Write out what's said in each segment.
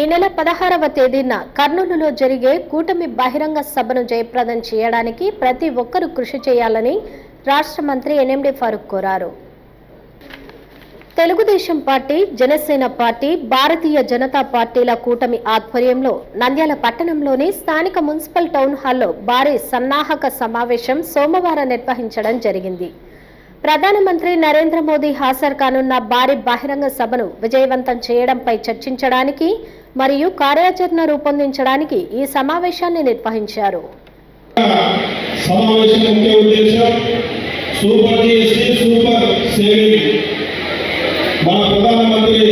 ఈ నెల పదహారవ తేదీన కర్నూలులో జరిగే కూటమి బహిరంగ సభను జయప్రదం చేయడానికి ప్రతి ఒక్కరూ కృషి చేయాలని రాష్ట్ర మంత్రి ఎన్ఎండి ఫారూక్ కోరారు. తెలుగుదేశం పార్టీ జనసేన పార్టీ భారతీయ జనతా పార్టీల కూటమి ఆధ్వర్యంలో నంద్యాల పట్టణంలోని స్థానిక మున్సిపల్ టౌన్ హాల్లో భారీ సన్నాహక సమావేశం సోమవారం నిర్వహించడం జరిగింది. ప్రధానమంత్రి నరేంద్ర మోదీ హాజరు కానున్న భారీ బహిరంగ సభను విజయవంతం చేయడంపై చర్చించడానికి మరియు కార్యాచరణ రూపొందించడానికి ఈ సమావేశాన్ని నిర్వహించారు. సమావేశం సూపర్ సూపర్ సేవింగ్ మన ప్రధానమంత్రి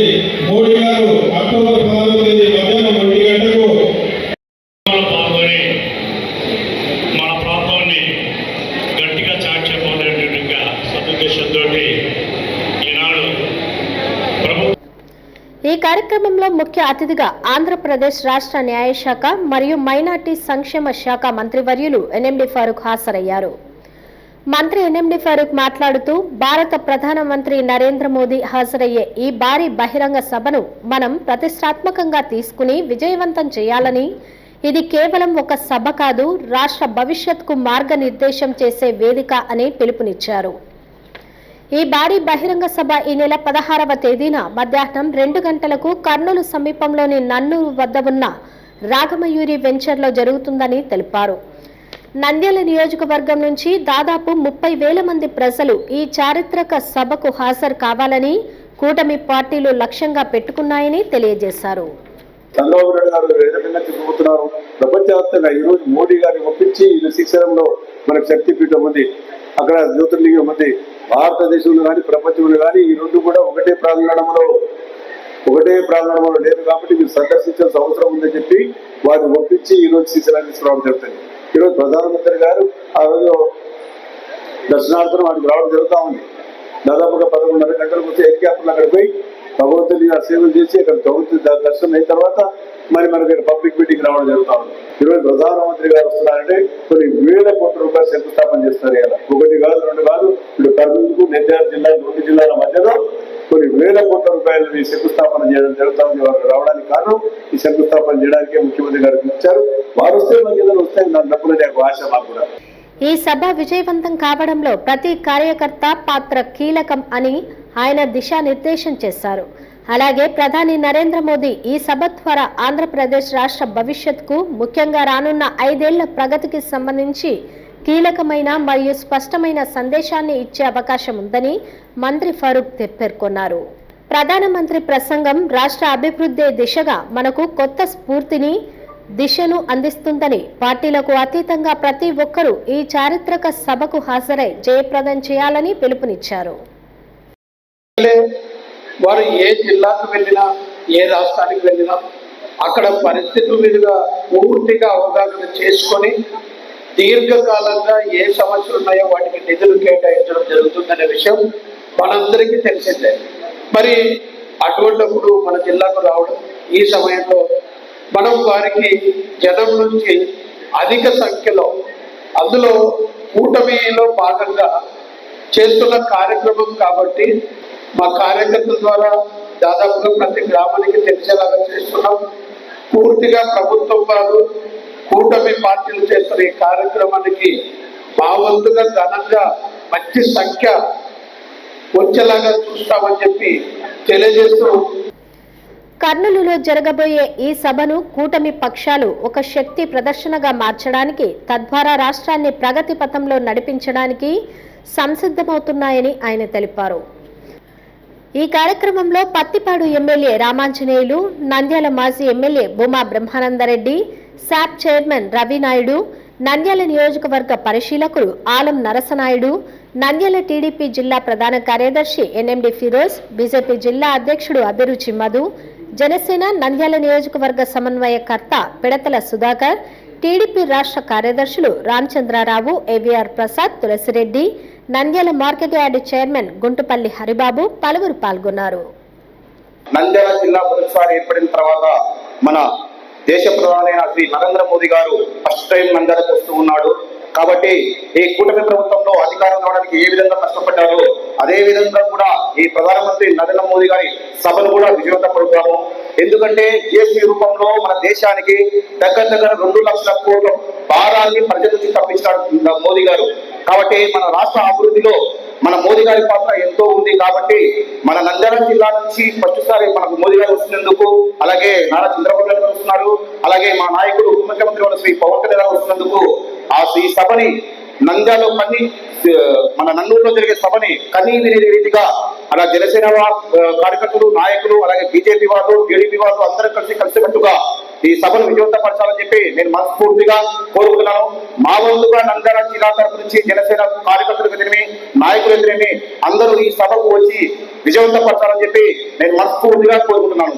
మోడీ గారు అక్టోబర్ పదహారవ తేదీ మధ్యాహ్నం ఒంటి గంటకు పాల్గొని మన ప్రాంతాన్ని గట్టిగా చాటి చెప్పాలనేటువంటి సదుద్దేశంతో ఈనాడు ప్రభు ఈ కార్యక్రమంలో ముఖ్య అతిథిగా ఆంధ్రప్రదేశ్ రాష్ట్ర న్యాయశాఖ మరియు మైనార్టీ సంక్షేమ శాఖ మంత్రివర్యులు ఎన్ఎండి ఫారూక్ హాజరయ్యారు. మంత్రి ఎన్ఎండి ఫారూక్ మాట్లాడుతూ భారత ప్రధానమంత్రి నరేంద్ర మోదీ హాజరయ్యే ఈ భారీ బహిరంగ సభను మనం ప్రతిష్టాత్మకంగా తీసుకుని విజయవంతం చేయాలని ఇది కేవలం ఒక సభ కాదు రాష్ట్ర భవిష్యత్కు మార్గనిర్దేశం చేసే వేదిక అని పిలుపునిచ్చారు. ఈ భారీ బహిరంగ సభ ఈ నెల పదహారవ తేదీన మధ్యాహ్నం రెండు గంటలకు కర్నూలు సమీపంలోని నన్నూరు వద్ద ఉన్న రాగమయూరి వెంచర్లో జరుగుతుందని తెలిపారు. నంద్యాల నియోజకవర్గం నుంచి దాదాపు ముప్పై వేల మంది ప్రజలు ఈ చారిత్రక సభకు హాజరు కావాలని కూటమి పార్టీలు లక్ష్యంగా పెట్టుకున్నాయని తెలియజేశారు. చంద్రబాబు నాయుడు గారు వేదవిధంగా తీసుకుపోతున్నారు? ప్రపంచవ్యాప్తంగా ఈరోజు మోడీ గారిని ఒప్పించి ఈ శిక్షణంలో మనకు శక్తిపీఠం ఉంది. అక్కడ జ్యోతిర్లింగం ఉంది. భారతదేశంలో కానీ ప్రపంచంలో కానీ ఈ రెండు కూడా ఒకటే ప్రాంగణంలో ఒకటే ప్రాంగణంలో లేదు కాబట్టి మీరు సందర్శించాల్సిన అవసరం ఉందని చెప్పి వారిని ఒప్పించి ఈ రోజు తీసుకురావడం జరుగుతుంది. ఈరోజు ప్రధానమంత్రి గారు ఆ రోజు దర్శనార్థం వాడికి రావడం జరుగుతూ ఉంది. దాదాపుగా పదకొండున్నర గంటలకు వచ్చి హెలికాప్టర్లు అక్కడ పోయి భగవంతుని ఆ సేవలు చేసి అక్కడ భగవంతుని దర్శనం అయిన తర్వాత మరి మనకి పబ్లిక్ మీటింగ్ రావడం జరుగుతా ఉంది. ఈరోజు ప్రధానమంత్రి గారు వస్తున్నారంటే కొన్ని వేల కోట్ల రూపాయలు శంకుస్థాపన చేస్తారు ఇలా ఒకటి కాదు కర్నూలుకు నెల్లూరు జిల్లా రెండు జిల్లాల మధ్యలో కొన్ని వేల కోట్ల రూపాయలు ఈ శంకుస్థాపన చేయడం జరుగుతా ఉంది. వారు రావడానికి కారణం ఈ శంకుస్థాపన చేయడానికే ముఖ్యమంత్రి గారు పిలిచారు. వారు వస్తే మనకి వస్తే నా డబ్బులు ఆశ మాకు కూడా. ఈ సభ విజయవంతం కావడంలో ప్రతి కార్యకర్త పాత్ర కీలకం అని ఆయన దిశానిర్దేశం చేశారు. అలాగే ప్రధాని నరేంద్ర మోదీ ఈ సభ ద్వారా ఆంధ్రప్రదేశ్ రాష్ట్ర భవిష్యత్కు ముఖ్యంగా రానున్న ఐదేళ్ళ ప్రగతికి సంబంధించి కీలకమైన మరియు స్పష్టమైన సందేశాన్ని ఇచ్చే అవకాశం ఉందని మంత్రి ఫరూక్ పేర్కొన్నారు. ప్రధానమంత్రి ప్రసంగం రాష్ట్ర అభివృద్ధి దిశగా మనకు కొత్త స్ఫూర్తిని దిశను అందిస్తుందని పార్టీలకు అతీతంగా ప్రతి ఒక్కరూ ఈ చారిత్రక సభకు హాజరై జయప్రదం చేయాలని పిలుపునిచ్చారు. వారు ఏ జిల్లాకు వెళ్ళినా ఏ రాష్ట్రానికి వెళ్ళినా అక్కడ పరిస్థితుల మీదుగా పూర్తిగా అవగాహన చేసుకొని దీర్ఘకాలంగా ఏ సమస్యలు ఉన్నాయో వాటికి నిధులు కేటాయించడం జరుగుతుందనే విషయం మనందరికీ తెలిసిందే. మరి అటువంటిప్పుడు మన జిల్లాకు రావడం ఈ సమయంలో మనం వారికి జనం నుంచి అధిక సంఖ్యలో అందులో కూటమిలో భాగంగా చేస్తున్న కార్యక్రమం కాబట్టి మా కార్యకర్తల ద్వారా దాదాపుగా ప్రతి గ్రామానికి తెలిసేలాగా చేస్తున్నాం. పూర్తిగా ప్రభుత్వం వారు కూటమి పార్టీలు చేస్తున్న ఈ కార్యక్రమానికి మా వంతుగా ఘనంగా మంచి సంఖ్య వచ్చేలాగా చూస్తామని చెప్పి తెలియజేస్తూ కర్నూలులో జరగబోయే ఈ సభను కూటమి పక్షాలు ఒక శక్తి ప్రదర్శనగా మార్చడానికి తద్వారా రాష్ట్రాన్ని ప్రగతి పథంలో నడిపించడానికి సంసిద్ధమవుతున్నాయని ఆయన తెలిపారు. ఈ కార్యక్రమంలో పత్తిపాడు ఎమ్మెల్యే రామాంజనేయులు నంద్యాల మాజీ MLA Bhuma Brahmananda Reddy SAAP chairman Ravi Naidu Nandyal నియోజకవర్గ పరిశీలకులు ఆలం నరసనాయుడు నంద్యాల టీడీపీ జిల్లా ప్రధాన కార్యదర్శి ఎన్ఎండి ఫిరోజ్ బీజేపీ జిల్లా అధ్యక్షుడు అభిరుచి మధు జనసేన నంద్యాల నియోజకవర్గ సమన్వయకర్త పిడతల సుధాకర్ టీడీపీ రాష్ట్ర కార్యదర్శులు Ramachandra Rao AVR Prasad Tulasi Reddy Nandyal market yard chairman Guntupalli Haribabu పలువురు పాల్గొన్నారు. నంద్యాల జిల్లా ఏర్పడిన తర్వాత మన దేశ ప్రధానమైన శ్రీ నరేంద్ర మోదీ గారు ఫస్ట్ టైం నంద్యాలకు వస్తూ ఉన్నాడు. కాబట్టి ఈ కూటమి ప్రభుత్వంలో అధికారం రావడానికి ఏ విధంగా కష్టపడ్డారో అదే విధంగా కూడా ఈ ప్రధానమంత్రి నరేంద్ర మోదీ గారి సభను కూడా విజయవంతపడుతాము ఎందుకంటే జిఎస్టీ రూపంలో మన దేశానికి దగ్గర దగ్గర రెండు లక్షల కోట్ల భారాన్ని ప్రజల నుంచి తప్పించాడు మోదీ గారు. కాబట్టి మన రాష్ట్ర అభివృద్ధిలో మన మోదీ గారి పాత్ర ఎంతో ఉంది కాబట్టి మన నంద్యాల జిల్లా నుంచి ఫస్ట్ సారి మనకు మోదీ గారు వస్తున్నందుకు అలాగే నారా చంద్రబాబు వస్తున్నారు అలాగే మా నాయకుడు ఉప ముఖ్యమంత్రి గారు శ్రీ పవన్ కళ్యాణ్ వస్తున్నందుకు ఆ ఈ సభని నంద్యాలో కన్ని మన నన్నూరులో జరిగే సభని కన్నీ విని రీతిగా అలా జనసేన కార్యకర్తలు నాయకులు అలాగే బీజేపీ వాళ్ళు టీడీపీ వాళ్ళు అందరూ కలిసి కలిసికట్టుగా ఈ సభను విజయవంతపరచాలని చెప్పి నేను మనస్ఫూర్తిగా కోరుకుంటున్నాను. మా వంతు కూడా నంద్యాల జిల్లా తరపు నుంచి జనసేన కార్యకర్తలు ఎదురేమి నాయకులు ఎదురేమి అందరూ ఈ సభకు వచ్చి విజయవంతపరచాలని చెప్పి నేను మనస్ఫూర్తిగా కోరుకుంటున్నాను.